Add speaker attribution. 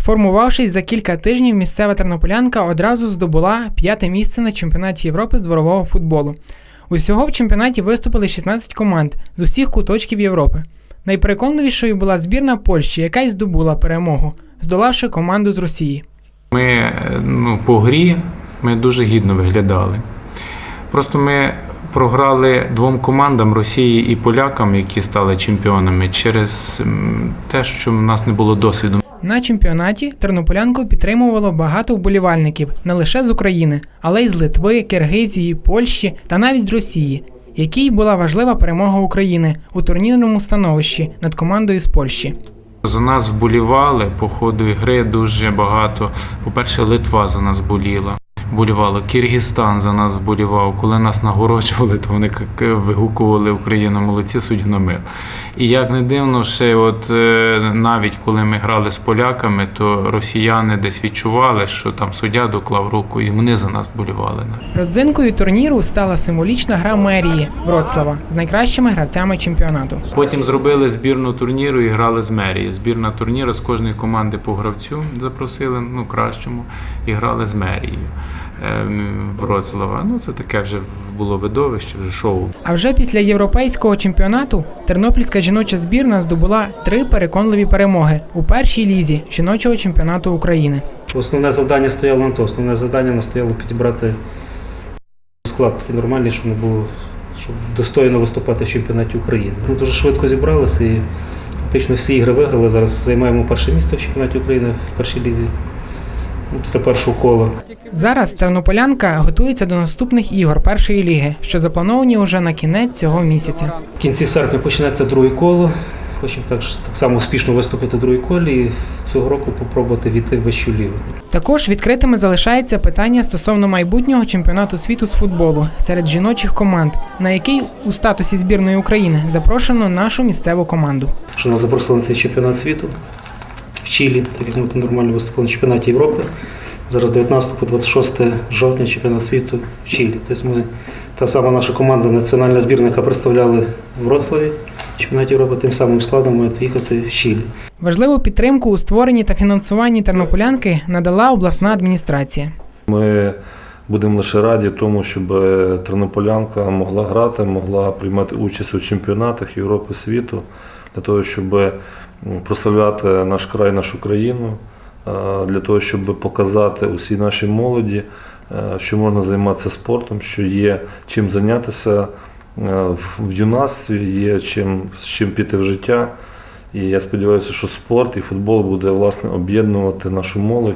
Speaker 1: Сформувавшись за кілька тижнів, місцева тернополянка одразу здобула п'яте місце на чемпіонаті Європи з дворового футболу. Усього в чемпіонаті виступили 16 команд з усіх куточків Європи. Найпереконливішою була збірна Польщі, яка й здобула перемогу, здолавши команду з Росії.
Speaker 2: Ми ну, по грі ми дуже гідно виглядали. Просто ми програли двом командам Росії і полякам, які стали чемпіонами, через те, що в нас не було досвіду.
Speaker 1: На чемпіонаті тернополянку підтримувало багато вболівальників не лише з України, але й з Литви, Киргизії, Польщі та навіть з Росії, якій була важлива перемога України у турнірному становищі над командою з Польщі.
Speaker 2: За нас вболівали по ходу гри дуже багато. По-перше, Литва за нас боліла. Болівало Киргизстан за нас вболівав. Коли нас нагороджували, то вони вигукували Україна молодці, суддю на мир. І як не дивно, ще от е, навіть коли ми грали з поляками, то росіяни десь відчували, що там суддя доклав руку, і вони за нас вболівали.
Speaker 1: Родзинкою турніру стала символічна гра мерії Вроцлава з найкращими гравцями чемпіонату.
Speaker 2: Потім зробили збірну турніру і грали з мерії. Збірна турніру з кожної команди по гравцю запросили, ну кращому, і грали з мерією Вроцлава. Ну це таке вже було видовище, вже шоу.
Speaker 1: А вже після європейського чемпіонату тернопільська жіноча збірна здобула три переконливі перемоги у першій лізі жіночого чемпіонату України.
Speaker 3: Основне завдання стояло на то. Основне завдання нас стояло підібрати склад такий нормальний, щоб не було щоб достойно виступати в чемпіонаті України. Ми дуже швидко зібралися і фактично всі ігри виграли. Зараз займаємо перше місце в чемпіонаті України в першій лізі. Після першого кола.
Speaker 1: Зараз тернополянка готується до наступних ігор першої ліги, що заплановані уже на кінець цього місяця.
Speaker 3: В кінці серпня почнеться друге коло. Хочемо так, так само успішно виступити в другій колі і цього року спробувати війти в вищу лігу.
Speaker 1: Також відкритими залишається питання стосовно майбутнього чемпіонату світу з футболу серед жіночих команд, на який у статусі збірної України запрошено нашу місцеву команду.
Speaker 3: що нас запросили на цей чемпіонат світу Чилі, так як ми нормально виступили на чемпіонаті Європи. Зараз 19 по 26 жовтня чемпіонат світу в Чилі. Тобто ми та сама наша команда, національна збірна, яка представляли в Вроцлаві чемпіонаті Європи, тим самим складом має їхати в Чилі.
Speaker 1: Важливу підтримку у створенні та фінансуванні тернополянки надала обласна адміністрація.
Speaker 4: Ми будемо лише раді тому, щоб е, тернополянка могла грати, могла приймати участь у чемпіонатах Європи світу, для того, щоб м, прославляти наш край, нашу країну, е, для того, щоб показати усій нашій молоді, е, що можна займатися спортом, що є чим зайнятися е, в юнацтві, є чим, з чим піти в життя. І я сподіваюся, що спорт і футбол буде власне об'єднувати нашу молодь.